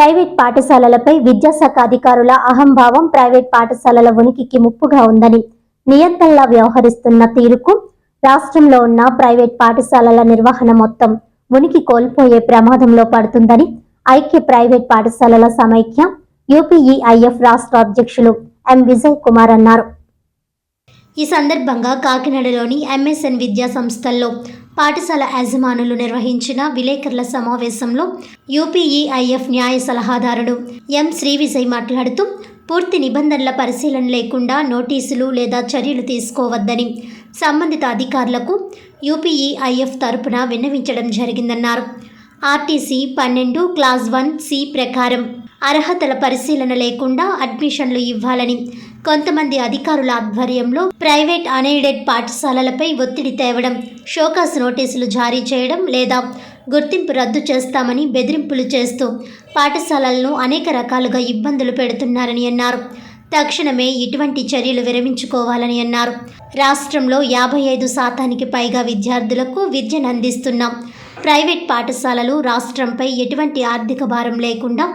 Private పాఠశాలలపై విద్యాశాఖ అధికారుల అహంభావం ప్రైవేట్ పాఠశాలల ఉనికికి ముప్పుగా ఉందని నియంత్రణలా వ్యవహరిస్తున్న తీరుకు రాష్ట్రంలో ఉన్న ప్రైవేట్ పాఠశాలల నిర్వహణ మొత్తం ఉనికి కోల్పోయే ప్రమాదంలో పడుతుందని ఐక్య ప్రైవేట్ పాఠశాలల సమైక్య యూపీఈఐఎఫ్ రాష్ట్ర అధ్యక్షులు ఎం విజయ్ కుమార్ అన్నారు. ఈ సందర్భంగా కాకినాడలోని ఎంఎస్ఎన్ విద్యా సంస్థల్లో పాఠశాల యాజమానులు నిర్వహించిన విలేకరుల సమావేశంలో యూపీఈఐఎఫ్ న్యాయ సలహాదారుడు ఎం శ్రీ విజయ్ మాట్లాడుతూ పూర్తి నిబంధనల పరిశీలన లేకుండా నోటీసులు లేదా చర్యలు తీసుకోవద్దని సంబంధిత అధికారులకు యూపీఈఐఎఫ్ తరపున విన్నవించడం జరిగిందన్నారు. ఆర్టీసీ పన్నెండు క్లాస్ వన్ సి ప్రకారం అర్హతల పరిశీలన లేకుండా అడ్మిషన్లు ఇవ్వాలని కొంతమంది అధికారుల ఆధ్వర్యంలో ప్రైవేట్ అన్ఎయిడెడ్ పాఠశాలలపై ఒత్తిడి తేవడం షోకాస్ నోటీసులు జారీ చేయడం లేదా గుర్తింపు రద్దు చేస్తామని బెదిరింపులు చేస్తూ పాఠశాలలను అనేక రకాలుగా ఇబ్బందులు పెడుతున్నారని అన్నారు. తక్షణమే ఇటువంటి చర్యలు విరమించుకోవాలని అన్నారు. రాష్ట్రంలో యాభై ఐదు శాతానికి పైగా విద్యార్థులకు విద్యను అందిస్తున్నాం ప్రైవేట్ పాఠశాలలు రాష్ట్రంపై ఎటువంటి ఆర్థిక భారం లేకుండా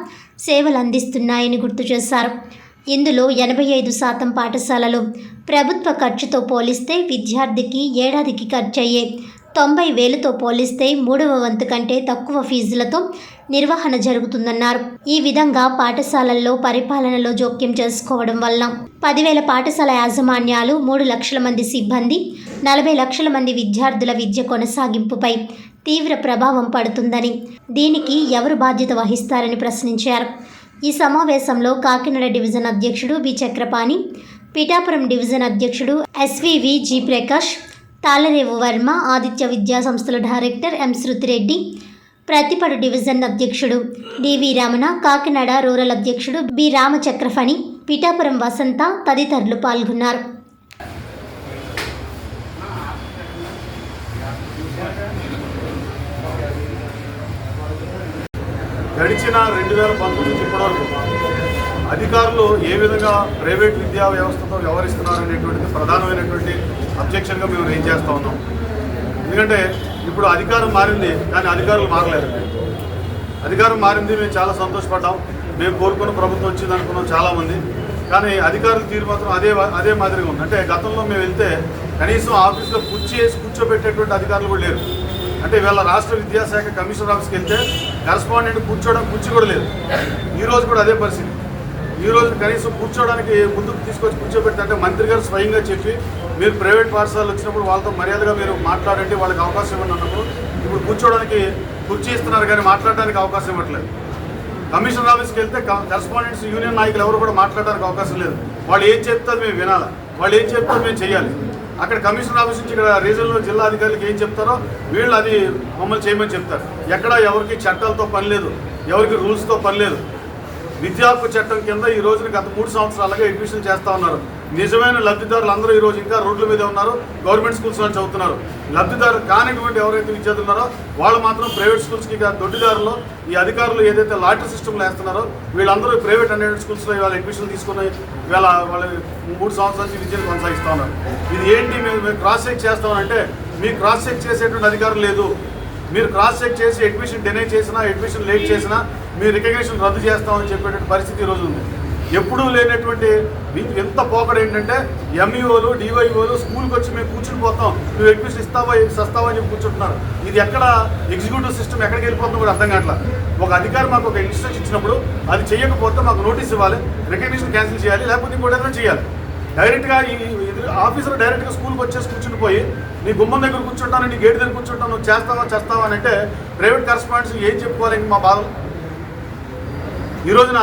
సేవలు అందిస్తున్నాయని గుర్తు చేశారు. ఇందులో ఎనభై ఐదు శాతం పాఠశాలలు ప్రభుత్వ ఖర్చుతో పోలిస్తే విద్యార్థికి ఏడాదికి ఖర్చయ్యే తొంభై వేలతో పోలిస్తే మూడవ వంతు కంటే తక్కువ ఫీజులతో నిర్వహణ జరుగుతుందన్నారు. ఈ విధంగా పాఠశాలల్లో పరిపాలనలో జోక్యం చేసుకోవడం వల్ల పదివేల పాఠశాల యాజమాన్యాలు మూడు లక్షల మంది సిబ్బంది నలభై లక్షల మంది విద్యార్థుల విద్య కొనసాగింపుపై తీవ్ర ప్రభావం పడుతుందని దీనికి ఎవరు బాధ్యత వహిస్తారని ప్రశ్నించారు. ఈ సమావేశంలో కాకినాడ డివిజన్ అధ్యక్షుడు బి చక్రపాణి పిఠాపురం డివిజన్ అధ్యక్షుడు ఎస్వివి జి ప్రకాష్ తాళరేవు వర్మ ఆదిత్య విద్యా సంస్థల director M Shruthi Reddy Prathipadu division అధ్యక్షుడు డివి రమణ కాకినాడ రూరల్ అధ్యక్షుడు బి రామచక్రఫణి పిఠాపురం వసంత తదితరులు పాల్గొన్నారు. గడిచిన రెండు వేల పంతొమ్మిది నుంచి ఇప్పటివరకు అధికారులు ఏ విధంగా ప్రైవేట్ విద్యా వ్యవస్థతో వ్యవహరిస్తున్నారు అనేటువంటిది ప్రధానమైనటువంటి అబ్జెక్షన్గా మేము రేజ్ చేస్తూ ఉన్నాం. ఎందుకంటే ఇప్పుడు అధికారం మారింది కానీ అధికారులు మారలేదు. అధికారం మారింది మేము చాలా సంతోషపడ్డాం. మేము కోరుకున్న ప్రభుత్వం వచ్చింది అనుకున్నాం చాలామంది. కానీ అధికారుల తీరు మాత్రం అదే అదే మాదిరిగా ఉంది. అంటే గతంలో మేము వెళ్తే కనీసం ఆఫీస్లో కుర్చీ వేసి కూర్చోబెట్టేటువంటి అధికారులు కూడా లేరు. అంటే వీళ్ళ రాష్ట్ర విద్యాశాఖ కమిషనర్ ఆఫీస్కి వెళ్తే కరస్పాండెంట్ కూర్చోవడం కూర్చో కూడా లేదు. ఈరోజు కూడా అదే పరిస్థితి. ఈ రోజు కనీసం కూర్చోవడానికి ముందుకు తీసుకొచ్చి కూర్చోబెడితే అంటే మంత్రి గారు స్వయంగా చెప్పి మీరు ప్రైవేట్ పాఠశాలలు వచ్చినప్పుడు వాళ్ళతో మర్యాదగా మీరు మాట్లాడండి వాళ్ళకి అవకాశం ఇవ్వండి అన్నప్పుడు ఇప్పుడు కూర్చోవడానికి కుర్చీ ఇస్తున్నారు కానీ మాట్లాడడానికి అవకాశం ఇవ్వట్లేదు. కమిషనర్ ఆఫీస్కి వెళ్తే కరస్పాండెంట్స్ యూనియన్ నాయకులు ఎవరు కూడా మాట్లాడడానికి అవకాశం లేదు. వాళ్ళు ఏం చెప్తారు మేము వినాలి? వాళ్ళు ఏం చెప్తారో మేము చేయాలి అక్కడ కమిషనర్ ఆఫీస్ నుంచి ఇక్కడ రీజనల్ జిల్లా అధికారులకు ఏం చెప్తారో వీళ్ళు అది మమ్మల్ని చేయమని చెప్తారు. ఎక్కడ ఎవరికి చట్టాలతో పని లేదు ఎవరికి రూల్స్తో పని లేదు. విద్యా హక్కు చట్టం కింద ఈ రోజున గత మూడు సంవత్సరాలుగా అడ్మిషన్ చేస్తూ ఉన్నారు. నిజమైన లబ్ధిదారులు అందరూ ఈ రోజు ఇంకా రోడ్ల మీద ఉన్నారు. గవర్నమెంట్ స్కూల్స్లో చదువుతున్నారు. లబ్ధిదారు కానిటువంటి ఎవరైతే విద్యార్థులు ఉన్నారో వాళ్ళు మాత్రం ప్రైవేట్ స్కూల్స్కి దొడ్డిదారులు. ఈ అధికారులు ఏదైతే లాటరీ సిస్టమ్లో వేస్తున్నారో వీళ్ళందరూ ప్రైవేట్ హండ్రెడ్ స్కూల్స్లో ఇవాళ అడ్మిషన్ తీసుకుని ఇవాళ వాళ్ళ మూడు సంవత్సరాల నుంచి విద్యను కొనసాగిస్తూ ఉన్నారు. ఇది ఏంటి? మేము మేము క్రాస్ చెక్ చేస్తామంటే మీరు క్రాస్ చెక్ చేసేటువంటి అధికారం లేదు. మీరు క్రాస్ చెక్ చేసి అడ్మిషన్ డినై చేసినా అడ్మిషన్ లేట్ చేసినా మీ రికగ్నేషన్ రద్దు చేస్తామని చెప్పేటువంటి పరిస్థితి ఈరోజు ఉంది. ఎప్పుడూ లేనటువంటి మీకు ఎంత పోకడ ఏంటంటే ఎంఈఓలు డివైఓలు స్కూల్కి వచ్చి మేము కూర్చుని పోతాం. నువ్వు ఎడ్మిషన్ ఇస్తావా సస్తావా అని కూర్చుంటున్నారు. ఇది ఎక్కడ ఎగ్జిక్యూటివ్ సిస్టమ్ ఎక్కడికి వెళ్ళిపోతుందో కూడా అర్థం కావట్లేదు ఒక అధికారి మాకు ఒక ఇన్స్ట్రక్షన్ ఇచ్చినప్పుడు అది చేయకపోతే మాకు నోటీస్ ఇవ్వాలి రికగ్నిషన్ క్యాన్సిల్ చేయాలి లేకపోతే ఇంకోటి ఏదైనా చేయాలి. డైరెక్ట్గా ఈ ఆఫీసర్ డైరెక్ట్గా స్కూల్కి వచ్చేసి కూర్చుని పోయి నీ గుమ్మం దగ్గర కూర్చుంటాను నీ గేట్ దగ్గర కూర్చుంటాను నువ్వు చేస్తావా చేస్తావా అని అంటే ప్రైవేట్ కరెస్పాండెన్స్ ఏం చెప్పుకోవాలి ఇంక మా బాధలు? ఈ రోజున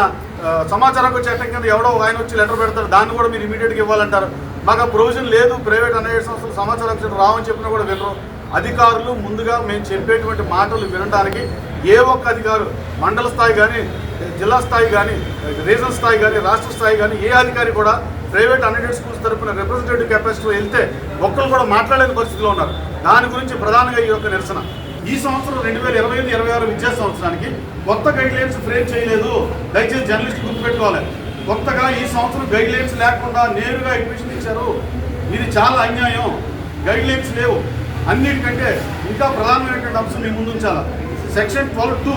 సమాచారం చట్టం కింద ఎవడో ఆయన వచ్చి లెటర్ పెడతారు దాన్ని కూడా మీరు ఇమీడియట్గా ఇవ్వాలంటారు. మాకు ఆ ప్రొవిజన్ లేదు. ప్రైవేట్ అనే సంస్థలు సమాచారం హక్కు రావని చెప్పినా కూడా వినరు. అధికారులు ముందుగా మేము చెప్పేటువంటి మాటలు వినడానికి ఏ ఒక్క అధికారు మండల స్థాయి కానీ జిల్లా స్థాయి కానీ రీజనల్ స్థాయి కానీ రాష్ట్ర స్థాయి కానీ ఏ అధికారి కూడా ప్రైవేట్ అన్ఎడెడ్ స్కూల్స్ తరఫున రిప్రజెంటేటివ్ కెపాసిటీలో వెళ్తే ఒక్కరు కూడా మాట్లాడలేని పరిస్థితిలో ఉన్నారు. దాని గురించి ప్రధానంగా ఈ యొక్క నిరసన. ఈ సంవత్సరం రెండు వేల ఇరవై ఐదు ఇరవై ఆరు విద్యా సంవత్సరానికి కొత్త గైడ్ లైన్స్ ఫ్రేమ్ చేయలేదు. దయచేసి జర్నలిస్ట్ గుర్తుపెట్టుకోవాలి. కొత్తగా ఈ సంవత్సరం గైడ్ లైన్స్ లేకుండా నేరుగా అడ్మిషన్ ఇచ్చారు. ఇది చాలా అన్యాయం. గైడ్ లైన్స్ లేవు. అన్నిటికంటే ఇంకా ప్రధానమైనటువంటి అంశం మీ ముందుంచాలా section twelve two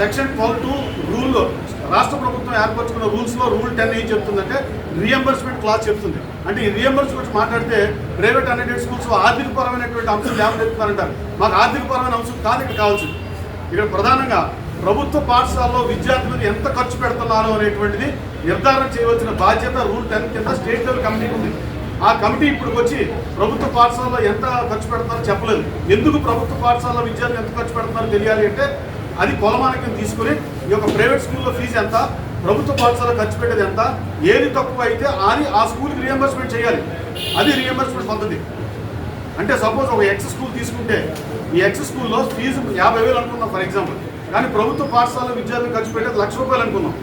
section twelve two rule రాష్ట్ర ప్రభుత్వం ఏర్పరచుకున్న రూల్స్లో రూల్ టెన్ ఏం చెప్తుందంటే రియంబర్స్మెంట్ క్లాస్ చెప్తుంది. అంటే ఈ రియంబర్స్ గురించి మాట్లాడితే ప్రైవేట్ అన్ఎడెడ్ స్కూల్స్ ఆర్థికపరమైనటువంటి అంశం లేవనెత్తున్నారంటారు మాకు ఆర్థికపరమైన అంశం కాదు ఇక్కడ కావాల్సింది. ఇక్కడ ప్రధానంగా ప్రభుత్వ పాఠశాలలో విద్యార్థులు ఎంత ఖర్చు పెడుతున్నారు అనేటువంటిది నిర్ధారణ చేయవలసిన బాధ్యత రూల్ టెన్ కింద స్టేట్ లెవెల్ కమిటీ ఉంది. ఆ కమిటీ ఇప్పుడు వచ్చి ప్రభుత్వ పాఠశాలలో ఎంత ఖర్చు పెడుతున్నారో చెప్పలేదు. ఎందుకు ప్రభుత్వ పాఠశాలలో విద్యార్థులు ఎంత ఖర్చు పెడుతున్నారో తెలియాలి అంటే అది కొలమానికం తీసుకుని ఈ యొక్క ప్రైవేట్ స్కూల్లో ఫీజు ఎంత ప్రభుత్వ పాఠశాల ఖర్చు పెట్టేది ఎంత ఏది తక్కువ అయితే అది ఆ స్కూల్కి రియంబర్స్మెంట్ చేయాలి. అది రియంబర్స్మెంట్ పద్ధతి. అంటే సపోజ్ ఒక ఎక్స్ స్కూల్ తీసుకుంటే ఈ ఎక్స్ స్కూల్లో ఫీజు యాభై వేలు అనుకుందాం ఫర్ ఎగ్జాంపుల్. కానీ ప్రభుత్వ పాఠశాల విద్యార్థులు ఖర్చు పెట్టేది లక్ష రూపాయలు అనుకుందాం.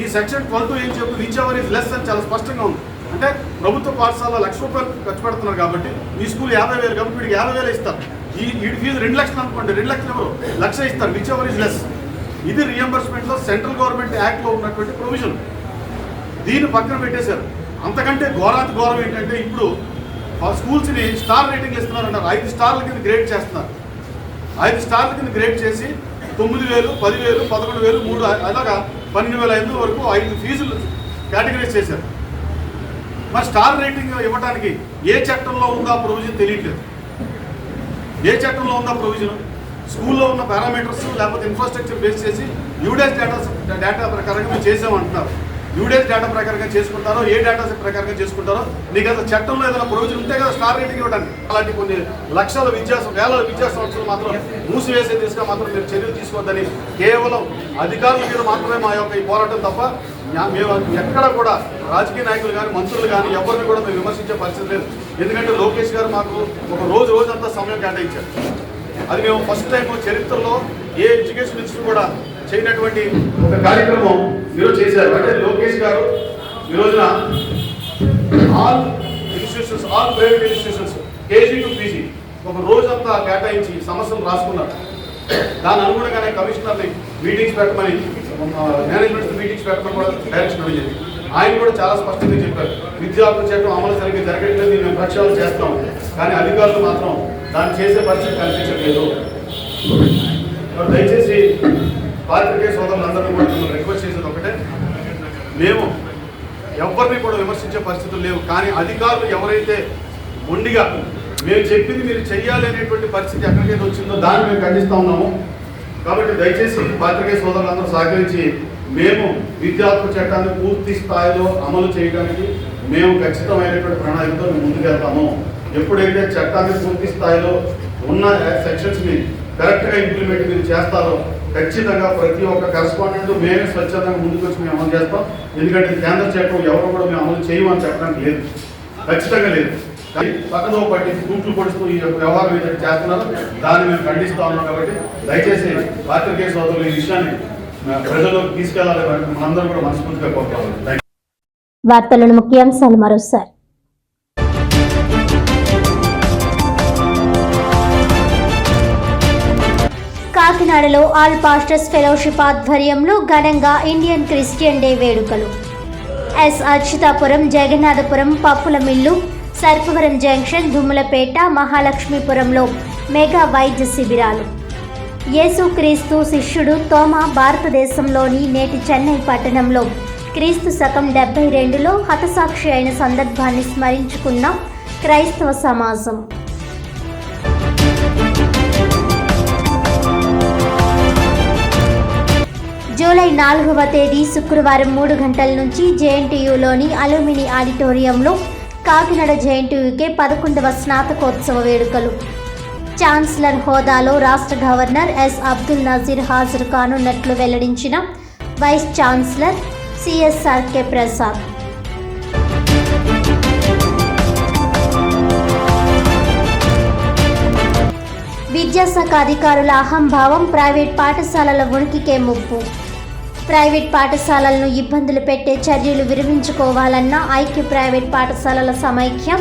ఈ సెక్షన్ ట్వెల్వ్ ఏం చెప్పు రీచ్ అవర్ ఇస్ లెస్ అని చాలా స్పష్టంగా ఉంది. అంటే ప్రభుత్వ పాఠశాల లక్ష రూపాయలు ఖర్చు పెడుతున్నారు కాబట్టి ఈ స్కూల్ యాభై వేలు కాబట్టి వీడికి యాభై వేలు ఇస్తారు. ఈ వీడి ఫీజు రెండు లక్షలు అనుకోండి రెండు లక్షలు ఎవరు? లక్ష ఇస్తారు విచ్ అవర్ ఇస్ లెస్ ఇది రియంబర్స్మెంట్లో సెంట్రల్ గవర్నమెంట్ యాక్ట్లో ఉన్నటువంటి ప్రొవిజన్ దీన్ని పక్కన పెట్టేశారు. అంతకంటే ఘోరాతి ఘోరం ఏంటంటే ఇప్పుడు ఆ స్కూల్స్ని స్టార్ రేటింగ్లు ఇస్తున్నారంటారు ఐదు స్టార్ల కింద గ్రేడ్ చేస్తున్నారు. ఐదు స్టార్ల కింద గ్రేడ్ చేసి తొమ్మిది వేలు పదివేలు పదకొండు వేలు మూడు అలాగా పన్నెండు వేల ఐదు వరకు ఐదు ఫీజులు కేటగిరైజ్ చేశారు. మరి స్టార్ రేటింగ్ ఇవ్వడానికి ఏ చట్టంలో ఉందో ఆ ప్రొవిజన్ తెలియట్లేదు. ఏ చట్టంలో ఉందా ప్రొవిజన్ స్కూల్లో ఉన్న పారామీటర్స్ లేకపోతే ఇన్ఫ్రాస్ట్రక్చర్ బేస్ చేసి యూడేస్ డేటా డేటా ప్రకారంగా మేము చేసామంటున్నారు. యూడేస్ డేటా ప్రకారంగా చేసుకుంటారో ఏ డేటా ప్రకారంగా చేసుకుంటారో నీకు అసలు చట్టంలో ఏదైనా ప్రొవిజన్ ఉంటే కదా స్టార్ రేటింగ్ ఇవ్వడానికి. అలాంటి కొన్ని లక్షల విద్యా వేల విద్యా సంస్థలు మాత్రం మూసివేసే తీసుకుని మాత్రం మీరు చర్యలు తీసుకోవద్దని కేవలం అధికారుల మీద మాత్రమే మా యొక్క ఈ పోరాటం తప్ప మేము ఎక్కడ కూడా రాజకీయ నాయకులు కానీ మంత్రులు కానీ ఎవరిని కూడా మేము విమర్శించే పరిస్థితి లేదు. ఎందుకంటే లోకేష్ గారు మాకు ఒక రోజు రోజంతా సమయం కేటాయించారు. అది మేము ఫస్ట్ టైం చరిత్రలో ఏ ఎడ్యుకేషన్ మినిస్టర్ కూడా చేయనటువంటి ఒక కార్యక్రమం మీరు చేశారు. అంటే లోకేష్ గారు ఈ రోజున all institutions all private institutions KG to PG ఒక రోజంతా కేటాయించి సమస్యలు రాసుకున్నారు. దాని అనుగుణంగానే కమిషనర్ని మీటింగ్స్ పెట్టమని మేనేజ్మెంట్ మీటింగ్స్ పెట్టడం కూడా డైరెక్షన్ అడిగింది ఆయన కూడా చాలా స్పష్టంగా చెప్పారు. విద్యార్థులు చేయడం అమలు సరిగ్గా జరగట్లేదు మేము ప్రక్షాళన చేస్తాం. కానీ అధికారులు మాత్రం దాన్ని చేసే పరిస్థితి కనిపించట్లేదు. దయచేసి పాత్రికేయ సోదరులందరూ కూడా మిమ్మల్ని రిక్వెస్ట్ చేసేది ఒకటే. మేము ఎవరిని కూడా విమర్శించే పరిస్థితులు లేవు. కానీ అధికారులు ఎవరైతే ఉండిగా మేము చెప్పింది మీరు చెయ్యాలి అనేటువంటి పరిస్థితి ఎక్కడికైతే వచ్చిందో దాన్ని మేము ఖండిస్తూ ఉన్నాము. కాబట్టి దయచేసి పాత్రికేయ సోదరులందరూ సహకరించి మేము విద్యార్థుల చట్టాన్ని పూర్తి స్థాయిలో అమలు చేయడానికి మేము ఖచ్చితమైనటువంటి ప్రణాళికతో మేము ముందుకెళ్తాము ఎప్పుడైతే చట్టాన్ని పూర్తి స్థాయిలో ఉన్న సెక్షన్స్ని కరెక్ట్గా ఇంప్లిమెంట్ మీరు చేస్తారో ఖచ్చితంగా ప్రతి ఒక్క కరెస్పాండెంట్ మేమే స్వచ్ఛందంగా ముందుకు వచ్చి మేము అమలు చేస్తాం. ఎందుకంటే కేంద్ర చట్టం ఎవరు కూడా మేము అమలు చేయమని చెప్పడానికి లేదు. ఖచ్చితంగా లేదు. పక్కన పక్కదో పట్టి తూట్లు పొడుస్తూ ఈ వ్యవహారం ఏదైతే చేస్తున్నారో దాన్ని మేము ఖండిస్తా ఉన్నాం కాబట్టి దయచేసి పాత్రికేయ సోదరులు ఈ విషయాన్ని ప్రజల్లోకి తీసుకెళ్ళాలి మనందరం కూడా మనస్ఫూర్తిగా కోరుకోవాలి వార్తలను ముఖ్యాంశాలు మరోసారి. కాకినాడలో ఆల్ పాస్టర్స్ ఫెలోషిప్ ఆధ్వర్యంలో ఘనంగా ఇండియన్ క్రిస్టియన్ డే వేడుకలు. ఎస్ అచ్యుతాపురం జగన్నాథపురం పప్పుల మిల్లు సర్పవరం జంక్షన్ దుమ్ములపేట మహాలక్ష్మీపురంలో మెగా వైద్య శిబిరాలు. యేసుక్రీస్తు శిష్యుడు తోమా భారతదేశంలోని నేటి చెన్నై పట్టణంలో క్రీస్తు శకం డెబ్బై రెండులో హతసాక్షి అయిన సందర్భాన్ని స్మరించుకున్న క్రైస్తవ సమాజం. జూలై నాలుగవ తేదీ శుక్రవారం మూడు గంటల నుంచి జేఎన్టీయూలోని అలుమిని ఆడిటోరియంలో కాకినాడ జేఎన్టీయూకే పదకొండవ స్నాతకోత్సవ వేడుకలు. ఛాన్సలర్ హోదాలో రాష్ట్ర గవర్నర్ ఎస్ అబ్దుల్ నజీర్ హాజరు కానున్నట్లు వెల్లడించిన వైస్ ఛాన్సలర్ సిఎస్ఆర్కే ప్రసాద్. విద్యాశాఖ అధికారుల అహంభావం ప్రైవేట్ పాఠశాలల ఉనికికే ముప్పు. ప్రైవేట్ పాఠశాలలను ఇబ్బందులు పెట్టే చర్యలు విరమించుకోవాలన్న ఐక్య ప్రైవేట్ పాఠశాలల సమైక్యం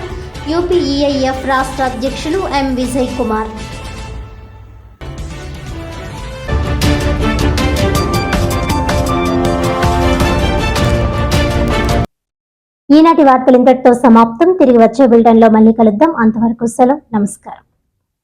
యూపీఈఐఎఫ్ రాష్ట్ర అధ్యక్షులు ఎం విజయ్ కుమార్. ఈనాటి వార్తలు ఇంతటితో సమాప్తం. తిరిగి వచ్చే బిల్డన్లో మళ్ళీ కలుద్దాం. అంతవరకు సెలవు. నమస్కారం.